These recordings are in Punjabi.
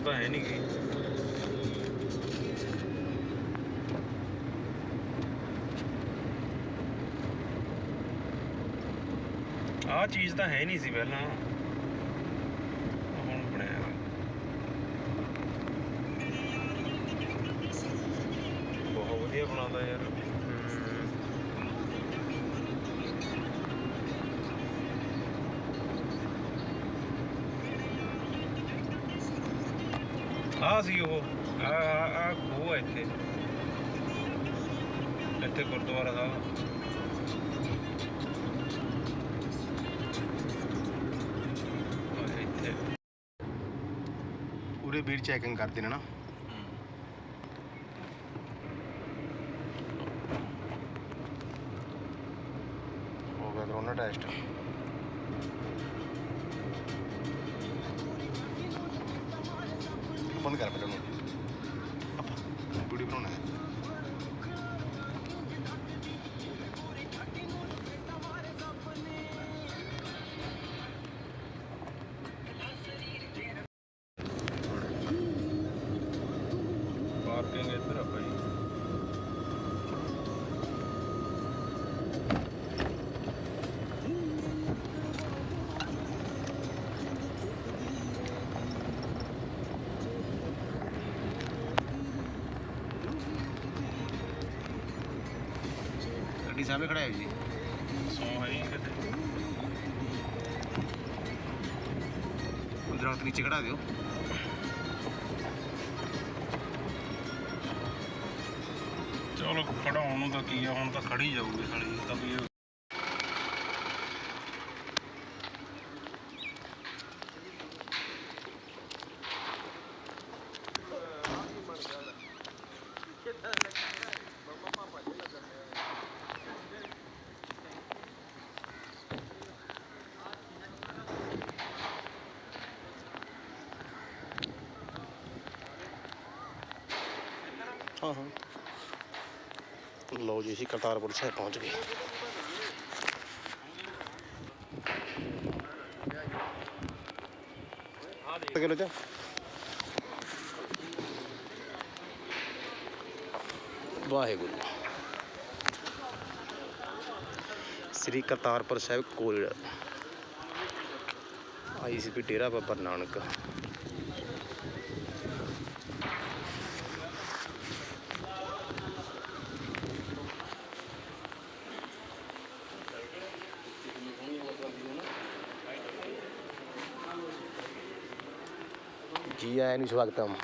ਲੋਡ ਤਾਂ ਹੈ ਨਹੀਂ ਗੀ। ਆਹ ਚੀਜ਼ ਤਾਂ ਹੈ ਨਹੀਂ ਸੀ ਪਹਿਲਾਂ। ਹੁਣ ਬਣਿਆ ਬਹੁਤ ਵਧੀਆ ਬਣਾਉਂਦਾ ਯਾਰ। ਆ ਸੀ ਉਹ। ਆ ਆ ਆ ਇੱਥੇ। ਇੱਥੇ ਗੁਰਦੁਆਰਾ ਸਾਹਿਬ। ਪੂਰੇ ਵੀਰ ਚੈਕਿੰਗ ਕਰਦੇ ਨੇ ਨਾ। ਬੰਦ ਕਰ ਸਾਹਮਣੇ ਖੜਾ ਹੈ ਜੀ। ਸੌ ਹੈ ਹੀ ਕਿਤੇ ਉਹ ਦਰਖਤ ਨੀਚੇ ਖੜਾ ਦਿਓ। ਚਲੋ ਖੜਾਉਣ ਨੂੰ ਤਾਂ ਕੀ ਆ, ਹੁਣ ਤਾਂ ਖੜੀ ਜਾਊਗੀ ਸਾਲੀ ਇਹ ਤਾਂ ਵੀ ਇਹ- ਹਾਂ ਹਾਂ ਲਓ ਜੀ ਅਸੀਂ ਕਰਤਾਰਪੁਰ ਸਾਹਿਬ ਪਹੁੰਚ ਗਏ। ਕਿਲੋ ਚ ਵਾਹਿਗੁਰੂ। ਸ੍ਰੀ ਕਰਤਾਰਪੁਰ ਸਾਹਿਬ ਕੋਰੀਡਰ ਆਈਸੀਪੀ ਡੇਰਾ ਬਾਬਾ ਨਾਨਕ। ਜੀ ਆਇਆਂ ਨੂੰ ਸਵਾਗਤਮ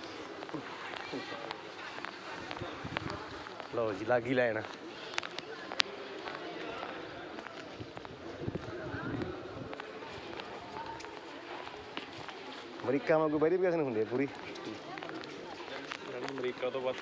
ਲਓ ਜੀ ਲਾਗੀ ਲੈਣ ਅਮਰੀਕਾ ਵਾਂਗੂ ਵੈਰੀਫਿਕੇਸ਼ਨ ਹੁੰਦੀ ਹੈ ਪੂਰੀ ਯਾਨੀ ਅਮਰੀਕਾ ਤੋਂ ਬਾਅਦ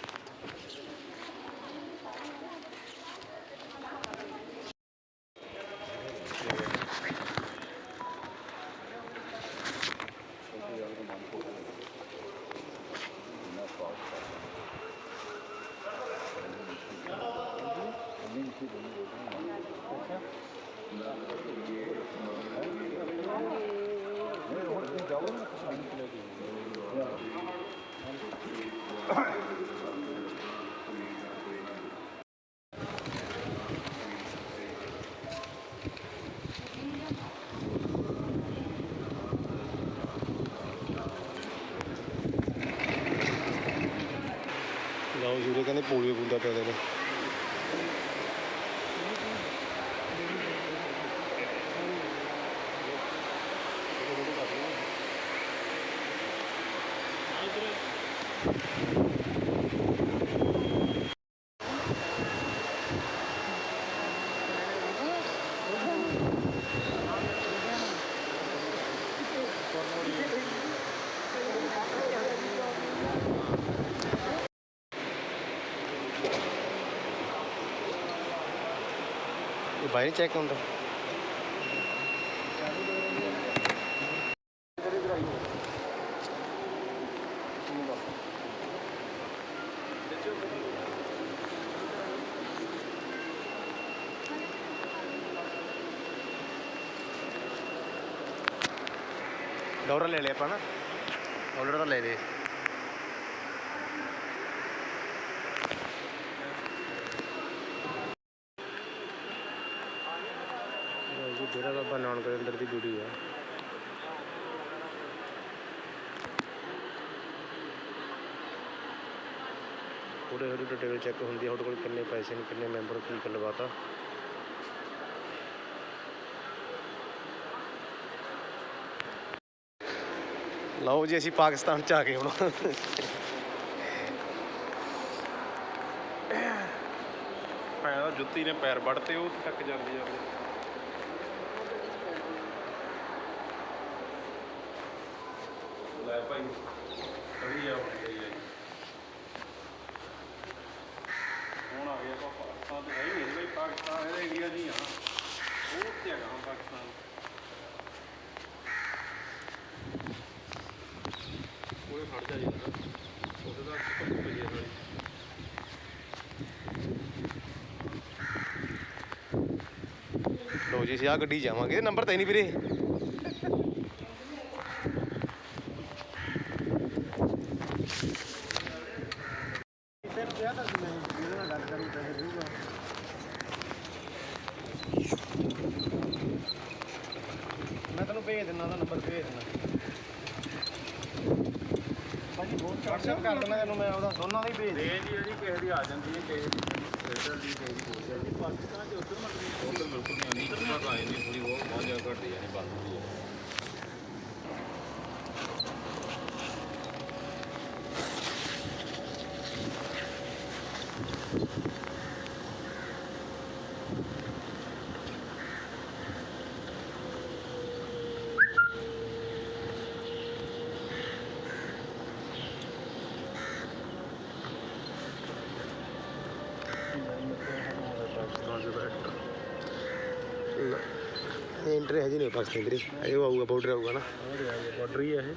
ਲਓ ਜੀ ਉਰੇ ਕਹਿੰਦੇ ਪੋਲੀਓ ਬੂੰਦਾ ਪਿਆ ਦੇ ਨੇ ਇਹ ਬਾਹਰ ਚੈੱਕ ਹੁੰਦਾ ਡਾਲਰ ਲੈ ਲਿਆ ਆਪਾਂ ਨਾ ਡਾਲਰ ਤਾਂ ਲੈ ਲਏ ਨਾਨਕ ਦੇ ਅੰਦਰ ਦੀ ਡਿਊਟੀ ਆ ਪੂਰੇ ਉਹਦੀ ਡਿਟੇਲ ਚੈੱਕ ਹੁੰਦੀ ਆ, ਤੁਹਾਡੇ ਕੋਲ ਕਿੰਨੇ ਪੈਸੇ ਨੇ, ਕਿੰਨੇ ਮੈਂਬਰ ਕੀ ਗੱਲਬਾਤ ਆ। ਲਓ ਜੀ, ਅਸੀਂ ਪਾਕਿਸਤਾਨ ਚ ਆ ਗਏ ਹੁਣ। ਪੈਰ ਜੁੱਤੀ ਨੇ ਪੈਰ ਵੜਤੇ ਉਹ ਤੱਕ ਜਾਂਦੀ ਜਾਂਦੀ ਲੈ ਭਾਈ ਖੜੀ ਆ ਗਈ ਆ ਜੀ। ਹੁਣ ਆ ਗਿਆ ਆਪਾਂ ਪਾਕਿਸਤਾਨ ਤੇ ਹੈ ਹੀ ਨਹੀਂ ਬਈ ਪਾਕਿਸਤਾਨ ਇਹ ਇੰਡੀਆ ਦੀ ਆ। ਉਹ ਤੇ ਹੈਗਾ ਹੁਣ ਪਾਕਿਸਤਾਨ। ਉਹਨੇ ਖੜ ਜਾ ਜੀ ਉਹਦੇ ਦਾ ਪਈ ਹੈ ਲੋ ਜੀ ਗੱਡੀ 'ਚ ਜਾਵਾਂਗੇ। ਨੰਬਰ ਤਾਂ ਹੀ ਨਹੀਂ ਵੀਰੇ ਮੈਂ ਤੈਨੂੰ ਭੇਜ ਦਿੰਦਾ ਉਹਦਾ ਨੰਬਰ ਭੇਜ ਦਿੰਦਾ ਭਾਜੀ ਬਹੁਤ WhatsApp ਕਰ ਦਿੰਦਾ ਤੈਨੂੰ ਮੈਂ ਉਹਦਾ ਦੋਨਾਂ ਦਾ ਹੀ ਭੇਜ ਦੇ ਰੇਂਜ ਜਿਹੜੀ ਕਿਸੇ ਦੀ ਆ ਜਾਂਦੀ ਹੈ ਕਿਸੇ ਦੀ ਇਧਰ ਦੀ ਕਿਸੇ ਦੀ ਹੋ ਜਾਂਦੀ ਪਾਕਿਸਤਾਨ ਚ ਉਧਰ ਮਤਲਬ ਉਧਰ ਬਿਲਕੁਲ ਨਹੀਂ ਆਉਂਦੀ ਇੱਧਰ ਤੱਕ ਆ ਜਾਂਦੀ ਥੋੜੀ ਬਹੁਤ ਬਹੁਤ ਜ਼ਿਆਦਾ ਘੱਟ ਜਾਂਦੀ ਬੰਦ ਹੁੰਦੀ ਹੈ ਇਹ ਹੈ ਜੀ ਨਹੀਂ, ਪਾਕਿਸਤਾਨ ਵੀਰੇ ਅਜੇ ਆਊਗਾ ਬਾਰਡਰ ਆਊਗਾ ਨਾ। ਬਾਰਡਰ ਹੀ ਹੈ ਇਹ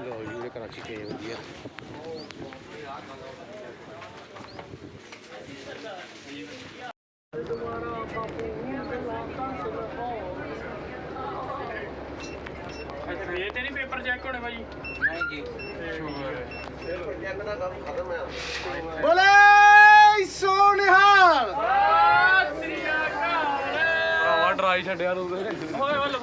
ਲੋ ਜੀ ਇਹ ਕਰਾਚੀ ਤੇ ਵਧੀਆ ਅੱਛਾ ਇਹ ਤੇ ਨਹੀਂ ਪੇਪਰ ਚੈੱਕ ਹੋਣੇ ਭਾਜੀ ਬੋਲੇ ਸੋਨਿਹਾਲ। ਭਰਾਵਾ ਡਰਾਈ ਛੱਡਿਆ ਤੂੰ ਓਏ ਵੱਲ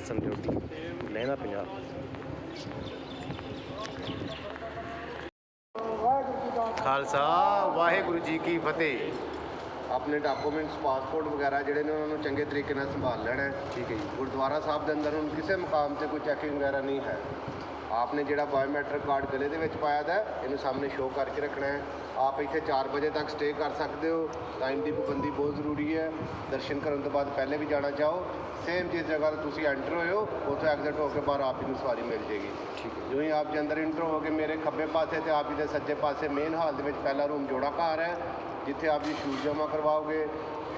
ਦਰਸ਼ਨ ਡਿਊਟੀ ਲਹਿਣਾ ਪੰਜਾਬ ਖਾਲਸਾ ਵਾਹਿਗੁਰੂ ਜੀ ਕੀ ਫਤਿਹ। ਆਪਣੇ ਡਾਕੂਮੈਂਟਸ ਪਾਸਪੋਰਟ ਵਗੈਰਾ ਜਿਹੜੇ ਨੇ ਉਹਨਾਂ ਨੂੰ ਚੰਗੇ ਤਰੀਕੇ ਨਾਲ ਸੰਭਾਲ ਲੈਣਾ ਹੈ। ਠੀਕ ਹੈ ਜੀ। ਗੁਰਦੁਆਰਾ ਸਾਹਿਬ ਦੇ ਅੰਦਰ ਹੁਣ ਕਿਸੇ ਮੁਕਾਮ ਤੇ ਕੋਈ ਚੈਕਿੰਗ ਵਗੈਰਾ ਨਹੀਂ ਹੈ। ਆਪਨੇ ਜਿਹੜਾ ਬਾਇਓਮੈਟ੍ਰਿਕ ਕਾਰਡ ਗਲੇ ਦੇ ਵਿੱਚ ਪਾਇਆ ਦਾ ਹੈ, ਇਹਨੂੰ ਸਾਹਮਣੇ ਸ਼ੋਅ ਕਰਕੇ ਰੱਖਣਾ ਹੈ। ਆਪ ਇੱਥੇ 4 ਵਜੇ ਤੱਕ ਸਟੇ ਕਰ ਸਕਦੇ ਹੋ। ਟਾਈਮ ਦੀ ਪਾਬੰਦੀ ਬਹੁਤ ਜ਼ਰੂਰੀ ਹੈ। ਦਰਸ਼ਨ ਕਰਨ ਤੋਂ ਬਾਅਦ ਪਹਿਲੇ ਵੀ ਜਾਣਾ ਚਾਹੋ। ਸੇਮ ਜਿਸ ਜਗ੍ਹਾ ਤੇ ਤੁਸੀਂ ਐਂਟਰ ਹੋਏ ਹੋ ਉੱਥੇ ਐਗਜ਼ਿਟ ਹੋ ਕੇ ਬਾਹਰ ਆਪ ਹੀ ਨੂੰ ਸਵਾਰੀ ਮਿਲ ਜੇਗੀ ਠੀਕ ਹੈ। ਹੀ ਆਪ ਦੇ ਅੰਦਰ ਐਂਟਰ ਹੋਗੇ ਮੇਰੇ ਖੱਬੇ ਪਾਸੇ ਤੇ ਆਪ ਜੀ ਦੇ ਸੱਜੇ ਪਾਸੇ ਮੇਨ ਹਾਲ ਦੇ ਵਿੱਚ ਪਹਿਲਾ ਰੂਮ ਜੋੜਾ ਘਰ ਹੈ ਜਿੱਥੇ ਆਪ ਜੀ ਸ਼ੂਜ਼ ਜਮ੍ਹਾਂ ਕਰਵਾਓਗੇ।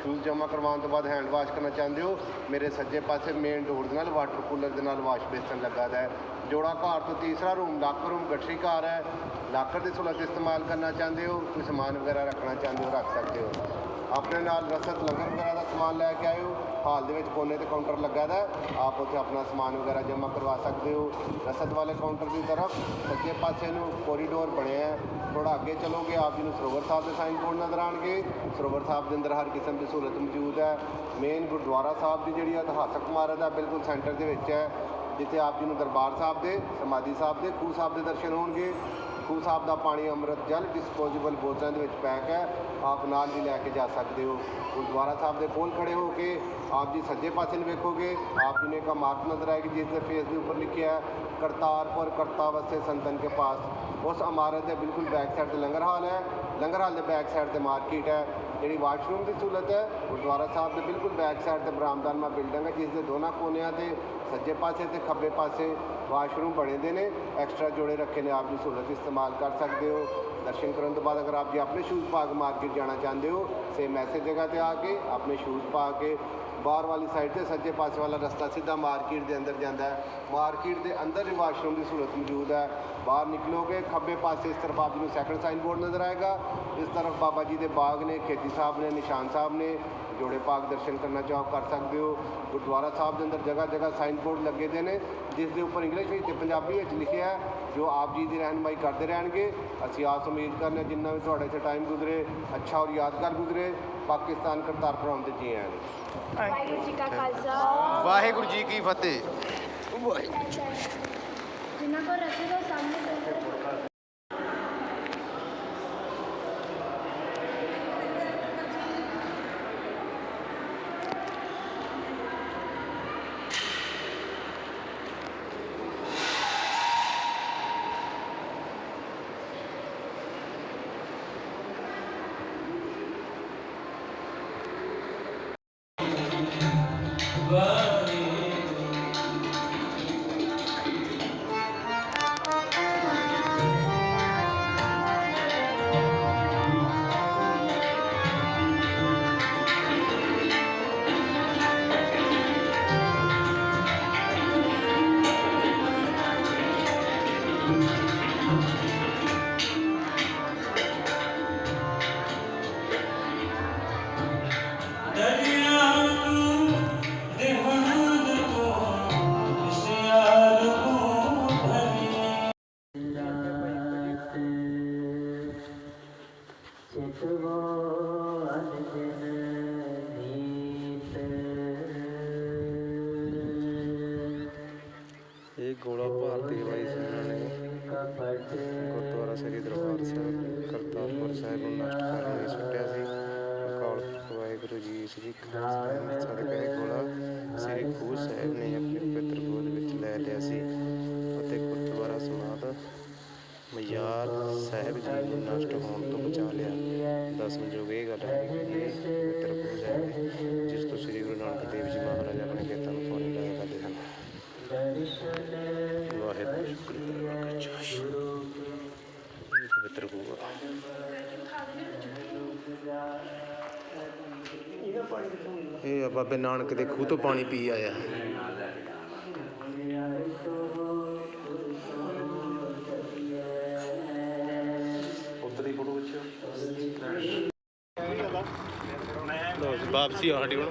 ਸ਼ੂਜ਼ ਜਮ੍ਹਾਂ ਕਰਵਾਉਣ ਤੋਂ ਬਾਅਦ ਹੈਂਡ ਵਾਸ਼ ਕਰਨਾ ਚਾਹੁੰਦੇ ਹੋ? ਮੇਰੇ ਸੱਜੇ ਪਾਸੇ ਮੇਨ ਡੋਰ ਦੇ ਨਾਲ ਵਾਟਰ ਕੂਲਰ ਦੇ ਨਾਲ ਵਾਸ਼ ਬੇਸਨ ਲੱਗਾ ਦਾ ਹੈ। ਜੋੜਾ ਘਰ ਤੋਂ ਤੀਸਰਾ ਰੂਮ ਲਾਕਰ ਰੂਮ ਗੱਠਰੀ ਘਰ ਹੈ। ਲਾਕਰ ਦੀ ਸਹੂਲਤ ਇਸਤੇਮਾਲ ਕਰਨਾ ਚਾਹੁੰਦੇ ਹੋ? ਕੋਈ ਸਮਾਨ ਵਗੈਰਾ ਰੱਖਣਾ ਚਾਹੁੰਦੇ ਹੋ, ਰੱਖ ਸਕਦੇ ਹੋ? ਆਪਣੇ ਨਾਲ ਰਸਦ ਲੰਗਰ ਵਗੈਰਾ ਦਾ ਸਮਾਨ ਲੈ ਕੇ ਆਇਓ। ਹਾਲ ਦੇ ਵਿੱਚ ਕੋਨੇ ਤੇ ਕਾਊਂਟਰ ਲੱਗਾ ਦਾ ਆਪ ਉੱਥੇ ਆਪਣਾ ਸਮਾਨ ਵਗੈਰਾ ਜਮ੍ਹਾਂ ਕਰਵਾ ਸਕਦੇ ਹੋ ਰਸਦ ਵਾਲੇ ਕਾਊਂਟਰ ਦੀ ਤਰਫ। ਸੱਜੇ ਪਾਸੇ ਨੂੰ ਕੋਰੀਡੋਰ ਬਣਿਆ ਹੈ। ਥੋੜਾ ਅੱਗੇ ਚਲੋਗੇ, ਆਪ ਜੀ ਨੂੰ ਸਰੋਵਰ ਸਾਹਿਬ ਦੇ ਸਾਈਨ ਬੋਰਡ ਨਜ਼ਰ ਆਣਗੇ ਸਰੋਵਰ ਸਾਹਿਬ ਦੇ ਅੰਦਰ ਹਰ ਕਿਸਮ ਦੀ ਸਹੂਲਤ ਮੌਜੂਦ ਹੈ। ਮੇਨ ਗੁਰਦੁਆਰਾ ਸਾਹਿਬ ਦੀ ਜਿਹੜੀ ਇਤਿਹਾਸਕ ਇਮਾਰਤ ਹੈ, ਬਿਲਕੁਲ ਸੈਂਟਰ ਦੇ ਵਿੱਚ ਹੈ। ਜਿੱਥੇ ਆਪ ਜੀ ਨੂੰ ਦਰਬਾਰ ਸਾਹਿਬ ਦੇ, ਸਮਾਧੀ ਸਾਹਿਬ ਦੇ, ਖੂਹ ਸਾਹਿਬ ਦੇ ਦਰਸ਼ਨ ਹੋਣਗੇ। ਖੂਹ ਸਾਹਿਬ ਦਾ ਪਾਣੀ ਅੰਮ੍ਰਿਤ ਜਲ ਡਿਸਪੋਜ਼ੇਬਲ ਬੋਤਲਾਂ ਦੇ ਵਿੱਚ ਪੈਕ ਹੈ। ਆਪ ਨਾਲ ਵੀ ਲੈ ਕੇ ਜਾ ਸਕਦੇ ਹੋ। ਗੁਰਦੁਆਰਾ ਸਾਹਿਬ ਦੇ ਕੋਲ ਖੜੇ ਹੋ ਕੇ ਆਪ ਜੀ ਸੱਜੇ ਪਾਸੇ ਨੂੰ ਵੇਖੋਗੇ। ਆਪ ਜੀ ਨੂੰ ਇੱਕ ਇਮਾਰਤ ਨਜ਼ਰ ਆਏਗੀ, ਜਿਸ ਦੇ ਫੇਸ ਦੇ ਉੱਪਰ ਲਿਖਿਆ ਕਰਤਾਰਪੁਰ ਕਰਤਾ ਵਸੇ ਸੰਤਨ ਕੇ ਪਾਸ। ਉਸ ਇਮਾਰਤ ਦੇ ਬਿਲਕੁਲ ਬੈਕ ਸਾਈਡ ਤੇ ਲੰਗਰ ਹਾਲ ਹੈ। ਲੰਗਰ ਹਾਲ ਦੇ ਬੈਕ ਸਾਈਡ ਤੇ ਮਾਰਕੀਟ ਹੈ, ਜਿਹੜੀ ਵਾਸ਼ਰੂਮ ਦੀ ਸਹੂਲਤ ਹੈ। ਗੁਰਦੁਆਰਾ ਸਾਹਿਬ ਦੇ ਬਿਲਕੁਲ ਬੈਕ ਸਾਈਡ ਤੇ ਬਰਾਮਦਾਨਮਾ ਬਿਲਡਿੰਗ ਹੈ, ਜਿਸ ਦੇ ਦੋਨਾਂ ਕੋਨਿਆਂ ਤੇ, ਸੱਜੇ ਪਾਸੇ ਤੇ ਖੱਬੇ ਪਾਸੇ ਵਾਸ਼ਰੂਮ ਬਣੇ ਦੇ ਨੇ। ਐਕਸਟਰਾ ਜੋੜੇ ਰੱਖੇ ਨੇ, ਆਪ ਦੀ ਸਹੂਲਤ ਇਸਤੇਮਾਲ ਕਰ ਸਕਦੇ ਹੋ। ਦਰਸ਼ਨ ਕਰਨ ਤੋਂ ਬਾਅਦ ਅਗਰ ਆਪ ਜੀ ਆਪਣੇ ਸ਼ੂਜ਼ ਪਾ ਕੇ ਮਾਰਕੀਟ ਜਾਣਾ ਚਾਹੁੰਦੇ ਹੋ ਸੇਮ ਐਸੇ ਜਗ੍ਹਾ ਤੇ ਆ ਕੇ ਆਪਣੇ ਸ਼ੂਜ਼ ਪਾ ਕੇ ਬਾਹਰ ਵਾਲੀ ਸਾਈਡ ਤੇ ਸੱਜੇ ਪਾਸੇ ਵਾਲਾ ਰਸਤਾ ਸਿੱਧਾ ਮਾਰਕੀਟ ਦੇ ਅੰਦਰ ਜਾਂਦਾ ਹੈ। ਮਾਰਕੀਟ ਦੇ ਅੰਦਰ ਹੀ ਵਾਸ਼ਰੂਮ ਦੀ ਸਹੂਲਤ ਮੌਜੂਦ ਹੈ। ਬਾਹਰ ਨਿਕਲੋਗੇ, ਖੱਬੇ ਪਾਸੇ ਇਸ ਤਰਫ ਆਪ ਜੀ ਨੂੰ ਸੈਕੰਡ ਸਾਈਨ ਬੋਰਡ ਨਜ਼ਰ ਆਏਗਾ। ਇਸ ਤਰਫ ਬਾਬਾ ਜੀ ਦੇ ਬਾਗ ਨੇ, ਖੇਤੀ ਸਾਹਿਬ ਨੇ, ਨਿਸ਼ਾਨ ਸਾਹਿਬ ਨੇ ਜੋੜੇ ਪਾਕ ਦਰਸ਼ਨ ਕਰਨਾ ਚਾਹੋ ਕਰ ਸਕਦੇ ਹੋ। ਗੁਰਦੁਆਰਾ ਸਾਹਿਬ ਦੇ ਅੰਦਰ ਜਗ੍ਹਾ ਜਗ੍ਹਾ ਸਾਈਨ ਬੋਰਡ ਲੱਗੇ ਦੇ ਨੇ ਜਿਸ ਦੇ ਉੱਪਰ ਇੰਗਲਿਸ਼ ਵਿੱਚ ਤੇ ਪੰਜਾਬੀ ਵਿੱਚ ਲਿਖਿਆ ਹੈ ਜੋ ਆਪ ਜੀ ਦੀ ਰਹਿਨਮਾਈ ਕਰਦੇ ਰਹਿਣਗੇ। ਅਸੀਂ ਆਸ ਉਮੀਦ ਕਰਨੇ ਹਾਂ ਜਿੰਨਾ ਵੀ ਤੁਹਾਡੇ ਇੱਥੇ ਟਾਈਮ ਗੁਜ਼ਰੇ ਅੱਛਾ ਔਰ ਯਾਦਗਾਰ ਗੁਜ਼ਰੇ ਪਾਕਿਸਤਾਨ ਕਰਤਾਰਪੁਰ ਆਉਂਦੇ ਜੀ ਆਇਆਂ ਨੇ। ਵਾਹਿਗੁਰੂ ਜੀ ਕਾ ਖਾਲਸਾ। ਵਾਹਿਗੁਰੂ ਜੀ ਕੀ ਫਤਿਹ। ਜਿਨ੍ਹਾਂ ਕੋਲ ਰੱਖੇਗਾ ਉਹ ਸਾਹਮਣੇ ਕਰਤਾਰਪੁਰ ਸਾਹਿਬ ਨੂੰ ਨਸ਼ਟ ਕਰਨ ਲਈ ਸੁੱਟਿਆ ਸੀ। ਅਕਾਲ ਪੁਰਖ ਵਾਹਿਗੁਰੂ ਜੀ ਸ੍ਰੀ ਖਾਲਸਾ ਸਦਕਾ ਇਹ ਸ੍ਰੀ ਖੂਹ ਸਾਹਿਬ ਨੇ ਆਪਣੇ ਪਵਿੱਤਰ ਗੋਦ ਵਿੱਚ ਲੈ ਲਿਆ ਸੀ। ਅਤੇ ਗੁਰਦੁਆਰਾ ਸਮਾਧ ਮਯਾਰ ਸਾਹਿਬ ਜੀ ਨੂੰ ਨਸ਼ਟ ਹੋਣ ਤੋਂ ਬਚਾ ਲਿਆ। ਦਸਮਯੋਗ ਇਹ ਗੱਲ ਹੈ ਕਿ ਇਹ ਪਵਿੱਤਰ ਖੂਹ ਸਾਹਿਬ ਹੈ ਜਿਸ ਤੋਂ ਸ੍ਰੀ ਗੁਰੂ ਨਾਨਕ ਦੇਵ ਜੀ ਮਹਾਰਾਜ ਆਪਣੇ ਖੇਤਾਂ ਨੂੰ ਪਾਣੀ ਲਾਇਆ ਕਰਦੇ ਸਨ ਵਾਹਿਗੁਰੂ ਸ਼ੁਕਰ ਕਰੋ ਪਵਿੱਤਰ ਖੂਹ ਆ। ਇਹ ਆ ਬਾਬੇ ਨਾਨਕ ਦੇ ਖੂਹ ਤੋਂ ਪਾਣੀ ਪੀ ਆਇਆ ਉੱਤਰੀ ਫੋਟੋ ਵਿੱਚ ਲੋ ਜੀ, ਵਾਪਸੀ ਆ ਸਾਡੀ ਹੁਣ।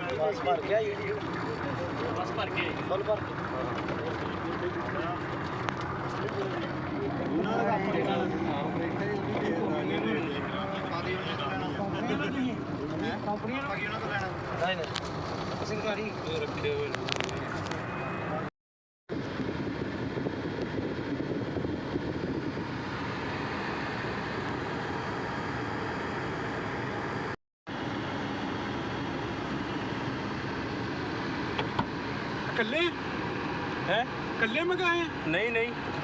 ਕੱਲੇ ਹੈ ਕੱਲੇ ਮਗਾਏ ਨਹੀਂ ਨਹੀਂ। कल्ले? हैं? कल्ले में कहा है? नहीं नहीं।